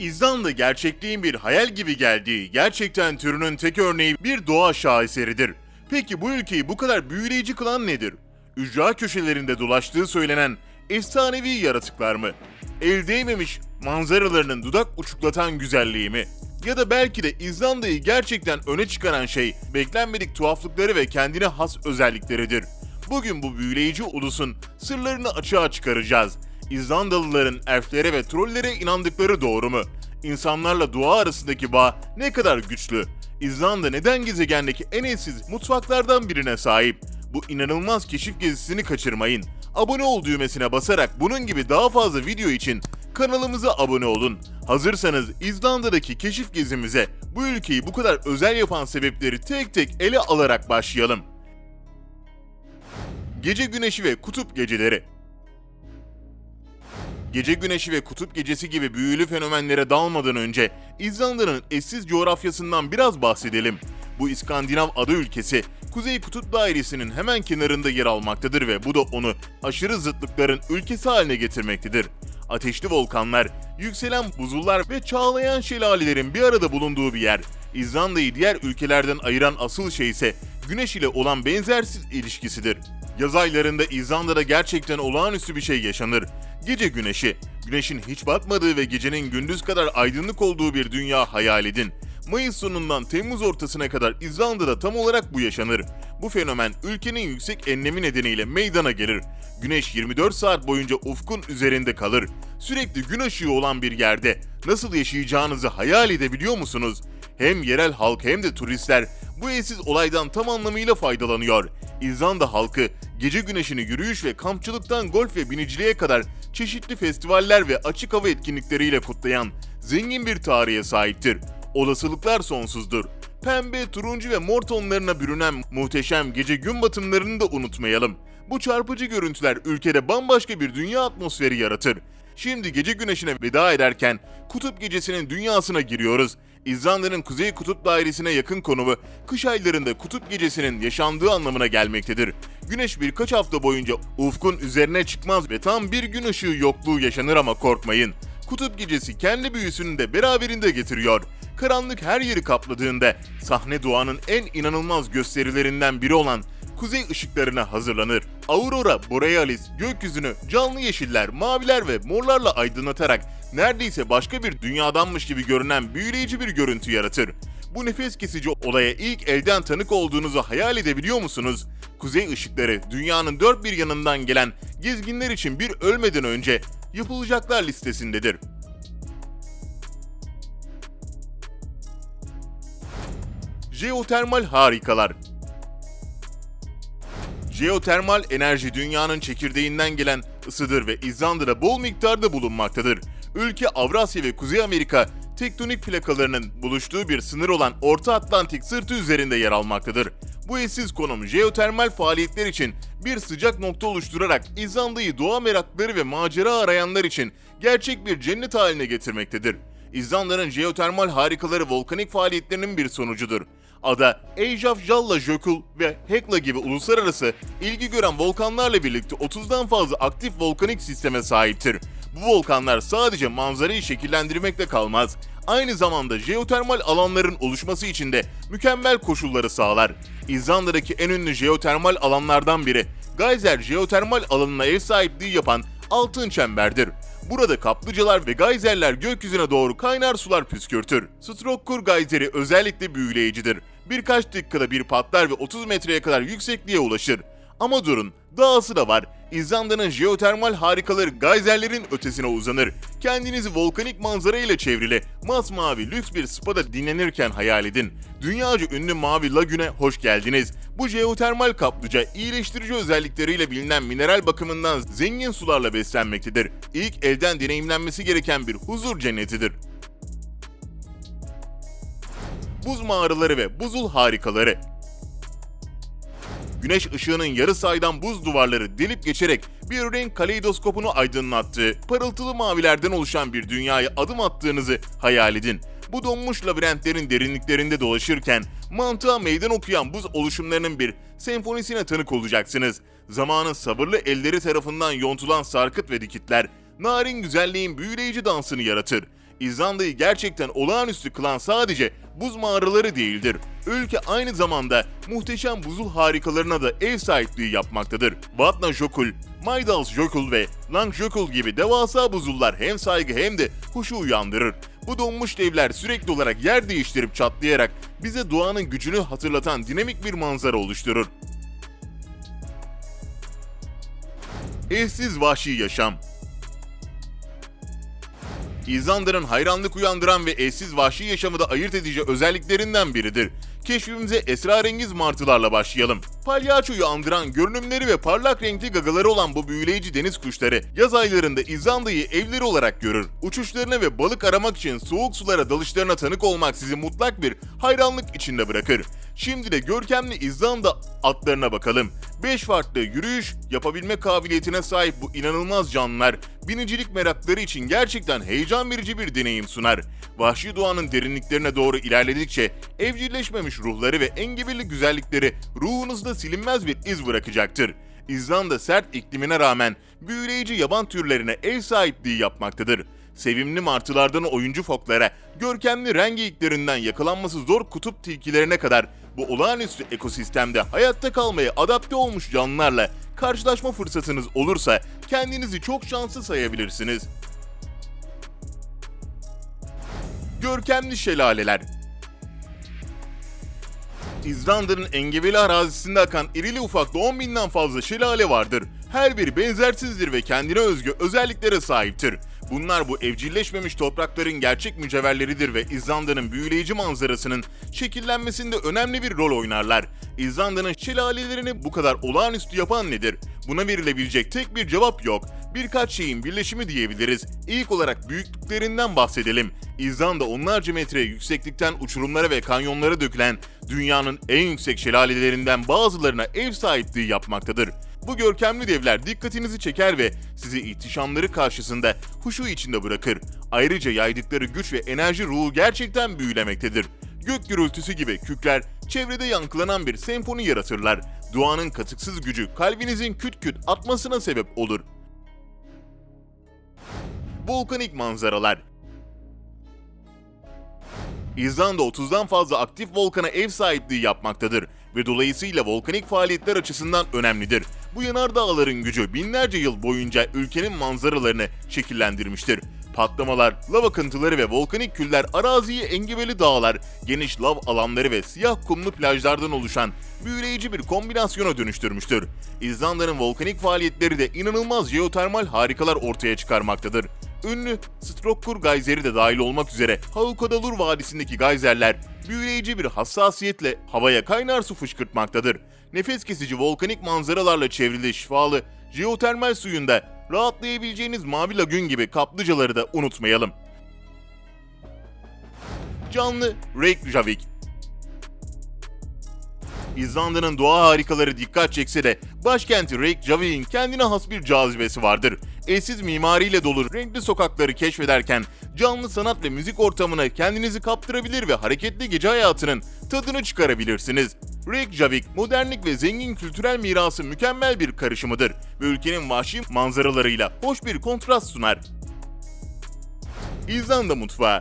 İzlanda gerçekliğin bir hayal gibi geldiği, gerçekten türünün tek örneği bir doğa şaheseridir. Peki bu ülkeyi bu kadar büyüleyici kılan nedir? Ücra köşelerinde dolaştığı söylenen efsanevi yaratıklar mı? El değmemiş manzaralarının dudak uçuklatan güzelliği mi? Ya da belki de İzlanda'yı gerçekten öne çıkaran şey beklenmedik tuhaflıkları ve kendine has özellikleridir. Bugün bu büyüleyici ulusun sırlarını açığa çıkaracağız. İzlandalıların elflere ve trollere inandıkları doğru mu? İnsanlarla doğa arasındaki bağ ne kadar güçlü? İzlanda neden gezegendeki en eşsiz mutfaklardan birine sahip? Bu inanılmaz keşif gezisini kaçırmayın. Abone ol düğmesine basarak bunun gibi daha fazla video için kanalımıza abone olun. Hazırsanız İzlanda'daki keşif gezimize bu ülkeyi bu kadar özel yapan sebepleri tek tek ele alarak başlayalım. Gece güneşi ve kutup geceleri Gece güneşi ve kutup gecesi gibi büyülü fenomenlere dalmadan önce İzlanda'nın eşsiz coğrafyasından biraz bahsedelim. Bu İskandinav ada ülkesi Kuzey Kutup Dairesi'nin hemen kenarında yer almaktadır ve bu da onu aşırı zıtlıkların ülkesi haline getirmektedir. Ateşli volkanlar, yükselen buzullar ve çağlayan şelalelerin bir arada bulunduğu bir yer. İzlanda'yı diğer ülkelerden ayıran asıl şey ise güneş ile olan benzersiz ilişkisidir. Yaz aylarında İzlanda'da gerçekten olağanüstü bir şey yaşanır. Gece güneşi. Güneşin hiç batmadığı ve gecenin gündüz kadar aydınlık olduğu bir dünya hayal edin. Mayıs sonundan Temmuz ortasına kadar İzlanda'da tam olarak bu yaşanır. Bu fenomen ülkenin yüksek enlemi nedeniyle meydana gelir. Güneş 24 saat boyunca ufkun üzerinde kalır. Sürekli gün ışığı olan bir yerde nasıl yaşayacağınızı hayal edebiliyor musunuz? Hem yerel halk hem de turistler bu eşsiz olaydan tam anlamıyla faydalanıyor. İzlanda halkı gece güneşini yürüyüş ve kampçılıktan golf ve biniciliğe kadar çeşitli festivaller ve açık hava etkinlikleriyle kutlayan zengin bir tarihe sahiptir. Olasılıklar sonsuzdur. Pembe, turuncu ve mor tonlarına bürünen muhteşem gece gün batımlarını da unutmayalım. Bu çarpıcı görüntüler ülkede bambaşka bir dünya atmosferi yaratır. Şimdi gece güneşine veda ederken kutup gecesinin dünyasına giriyoruz. İzlanda'nın kuzey kutup dairesine yakın konumu kış aylarında kutup gecesinin yaşandığı anlamına gelmektedir. Güneş birkaç hafta boyunca ufkun üzerine çıkmaz ve tam bir gün ışığı yokluğu yaşanır ama korkmayın. Kutup gecesi kendi büyüsünü de beraberinde getiriyor. Karanlık her yeri kapladığında sahne doğanın en inanılmaz gösterilerinden biri olan kuzey ışıklarına hazırlanır. Aurora Borealis gökyüzünü canlı yeşiller, maviler ve morlarla aydınlatarak neredeyse başka bir dünyadanmış gibi görünen büyüleyici bir görüntü yaratır. Bu nefes kesici olaya ilk elden tanık olduğunuzu hayal edebiliyor musunuz? Kuzey ışıkları dünyanın dört bir yanından gelen gezginler için bir ölmeden önce yapılacaklar listesindedir. Jeotermal harikalar Jeotermal enerji dünyanın çekirdeğinden gelen ısıdır ve İzlanda'da bol miktarda bulunmaktadır. Ülke Avrasya ve Kuzey Amerika tektonik plakalarının buluştuğu bir sınır olan Orta Atlantik sırtı üzerinde yer almaktadır. Bu eşsiz konum jeotermal faaliyetler için bir sıcak nokta oluşturarak İzlanda'yı doğa merakları ve macera arayanlar için gerçek bir cennet haline getirmektedir. İzlanda'nın jeotermal harikaları volkanik faaliyetlerinin bir sonucudur. Ada, Eyjafjallajökull ve Hekla gibi uluslararası ilgi gören volkanlarla birlikte 30'dan fazla aktif volkanik sisteme sahiptir. Bu volkanlar sadece manzarayı şekillendirmekle kalmaz, aynı zamanda jeotermal alanların oluşması için de mükemmel koşulları sağlar. İzlanda'daki en ünlü jeotermal alanlardan biri, Geyser jeotermal alanına ev sahipliği yapan Altın Çember'dir. Burada kaplıcalar ve gayzerler gökyüzüne doğru kaynar sular püskürtür. Strokkur Geyseri özellikle büyüleyicidir. Birkaç dakikada bir patlar ve 30 metreye kadar yüksekliğe ulaşır. Ama durun, dahası da var. İzlanda'nın jeotermal harikaları gayzerlerin ötesine uzanır. Kendinizi volkanik manzara ile çevrili, masmavi lüks bir spada dinlenirken hayal edin. Dünyaca ünlü Mavi Lagüne hoş geldiniz. Bu jeotermal kaplıca iyileştirici özellikleriyle bilinen mineral bakımından zengin sularla beslenmektedir. İlk elden deneyimlenmesi gereken bir huzur cennetidir. Buz mağaraları ve buzul harikaları güneş ışığının yarı saydan buz duvarları delip geçerek bir renk kaleidoskopunu aydınlattığı, parıltılı mavilerden oluşan bir dünyaya adım attığınızı hayal edin. Bu donmuş labirentlerin derinliklerinde dolaşırken mantığa meydan okuyan buz oluşumlarının bir senfonisine tanık olacaksınız. Zamanın sabırlı elleri tarafından yontulan sarkıt ve dikitler, narin güzelliğin büyüleyici dansını yaratır. İzlanda'yı gerçekten olağanüstü kılan sadece buz mağaraları değildir. Ülke aynı zamanda muhteşem buzul harikalarına da ev sahipliği yapmaktadır. Vatnajökull, Maydalsjökull ve Langjökull gibi devasa buzullar hem saygı hem de huşu uyandırır. Bu donmuş devler sürekli olarak yer değiştirip çatlayarak bize doğanın gücünü hatırlatan dinamik bir manzara oluşturur. Eşsiz vahşi yaşam İzlanda'nın hayranlık uyandıran ve eşsiz vahşi yaşamı da ayırt edici özelliklerinden biridir. Keşfimize esrarengiz martılarla başlayalım. Palyaçoyu andıran görünümleri ve parlak renkli gagaları olan bu büyüleyici deniz kuşları yaz aylarında İzlanda'yı evleri olarak görür. Uçuşlarına ve balık aramak için soğuk sulara dalışlarına tanık olmak sizi mutlak bir hayranlık içinde bırakır. Şimdi de görkemli İzlanda atlarına bakalım. 5 farklı yürüyüş yapabilme kabiliyetine sahip bu inanılmaz canlılar binicilik merakları için gerçekten heyecan verici bir deneyim sunar. Vahşi doğanın derinliklerine doğru ilerledikçe evcilleşmemiş ruhları ve engebeli güzellikleri ruhunuzda silinmez bir iz bırakacaktır. İzlanda sert iklimine rağmen büyüleyici yaban türlerine ev sahipliği yapmaktadır. Sevimli martılardan oyuncu foklara, görkemli rengeyiklerinden yakalanması zor kutup tilkilerine kadar bu olağanüstü ekosistemde hayatta kalmaya adapte olmuş canlılarla karşılaşma fırsatınız olursa kendinizi çok şanslı sayabilirsiniz. Görkemli şelaleler İzlanda'nın engebeli arazisinde akan irili ufaklı 10 binden fazla şelale vardır. Her biri benzersizdir ve kendine özgü özelliklere sahiptir. Bunlar bu evcilleşmemiş toprakların gerçek mücevherleridir ve İzlanda'nın büyüleyici manzarasının şekillenmesinde önemli bir rol oynarlar. İzlanda'nın şelalelerini bu kadar olağanüstü yapan nedir? Buna verilebilecek tek bir cevap yok. Birkaç şeyin birleşimi diyebiliriz. İlk olarak büyüklüklerinden bahsedelim. İzlanda onlarca metre yükseklikten uçurumlara ve kanyonlara dökülen dünyanın en yüksek şelalelerinden bazılarına ev sahipliği yapmaktadır. Bu görkemli devler dikkatinizi çeker ve sizi ihtişamları karşısında huşu içinde bırakır. Ayrıca yaydıkları güç ve enerji ruhu gerçekten büyülemektedir. Gök gürültüsü gibi kükler çevrede yankılanan bir senfoni yaratırlar. Doğanın katıksız gücü kalbinizin küt küt atmasına sebep olur. Volkanik manzaralar İzlanda 30'dan fazla aktif volkana ev sahipliği yapmaktadır ve dolayısıyla volkanik faaliyetler açısından önemlidir. Bu yanardağların gücü binlerce yıl boyunca ülkenin manzaralarını şekillendirmiştir. Patlamalar, lav akıntıları ve volkanik küller araziyi engebeli dağlar, geniş lav alanları ve siyah kumlu plajlardan oluşan büyüleyici bir kombinasyona dönüştürmüştür. İzlanda'nın volkanik faaliyetleri de inanılmaz jeotermal harikalar ortaya çıkarmaktadır. Ünlü Strokkur Geyseri de dahil olmak üzere Haukadalur Vadisi'ndeki geyserler büyüleyici bir hassasiyetle havaya kaynar su fışkırtmaktadır. Nefes kesici volkanik manzaralarla çevrili şifalı jeotermal suyunda rahatlayabileceğiniz mavi lagün gibi kaplıcaları da unutmayalım. Canlı Reykjavik İzlanda'nın doğa harikaları dikkat çekse de başkenti Reykjavik'in kendine has bir cazibesi vardır. Eşsiz mimariyle dolu renkli sokakları keşfederken canlı sanat ve müzik ortamına kendinizi kaptırabilir ve hareketli gece hayatının tadını çıkarabilirsiniz. Reykjavik, modernlik ve zengin kültürel mirası mükemmel bir karışımıdır ve ülkenin vahşi manzaralarıyla hoş bir kontrast sunar. İzlanda mutfağı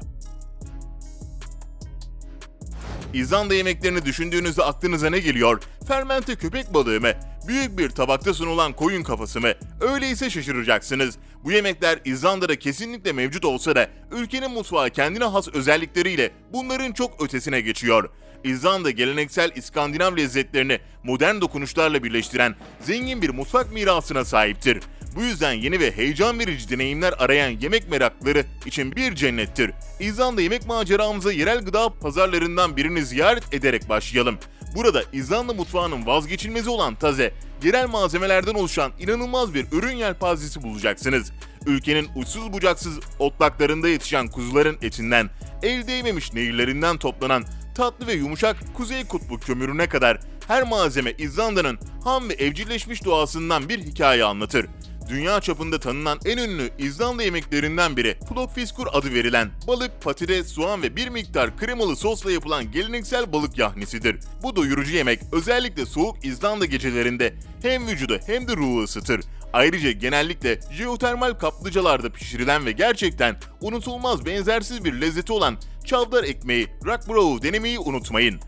İzlanda yemeklerini düşündüğünüzde aklınıza ne geliyor? Fermente köpek balığı mı? Büyük bir tabakta sunulan koyun kafası mı? Öyleyse şaşıracaksınız. Bu yemekler İzlanda'da kesinlikle mevcut olsa da ülkenin mutfağı kendine has özellikleriyle bunların çok ötesine geçiyor. İzlanda geleneksel İskandinav lezzetlerini modern dokunuşlarla birleştiren zengin bir mutfak mirasına sahiptir. Bu yüzden yeni ve heyecan verici deneyimler arayan yemek meraklıları için bir cennettir. İzlanda yemek maceramıza yerel gıda pazarlarından birini ziyaret ederek başlayalım. Burada İzlanda mutfağının vazgeçilmezi olan taze, yerel malzemelerden oluşan inanılmaz bir ürün yelpazesi bulacaksınız. Ülkenin uçsuz bucaksız otlaklarında yetişen kuzuların etinden, el değmemiş nehirlerinden toplanan tatlı ve yumuşak Kuzey Kutbu kömürüne kadar her malzeme İzlanda'nın ham ve evcilleşmiş doğasından bir hikaye anlatır. dünya çapında tanınan en ünlü İzlanda yemeklerinden biri Plopfiskur adı verilen balık, patates, soğan ve bir miktar kremalı sosla yapılan geleneksel balık yahnisidir. Bu doyurucu yemek özellikle soğuk İzlanda gecelerinde hem vücudu hem de ruhu ısıtır. Ayrıca genellikle jeotermal kaplıcalarda pişirilen ve gerçekten unutulmaz benzersiz bir lezzeti olan çavdar ekmeği Rockbrow denemeyi unutmayın.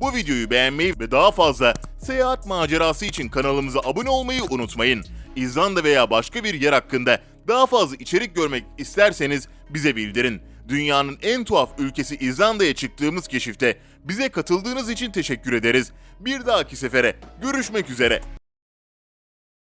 Bu videoyu beğenmeyi ve daha fazla seyahat macerası için kanalımıza abone olmayı unutmayın. İzlanda veya başka bir yer hakkında daha fazla içerik görmek isterseniz bize bildirin. Dünyanın en tuhaf ülkesi İzlanda'ya çıktığımız keşifte bize katıldığınız için teşekkür ederiz. Bir dahaki sefere görüşmek üzere.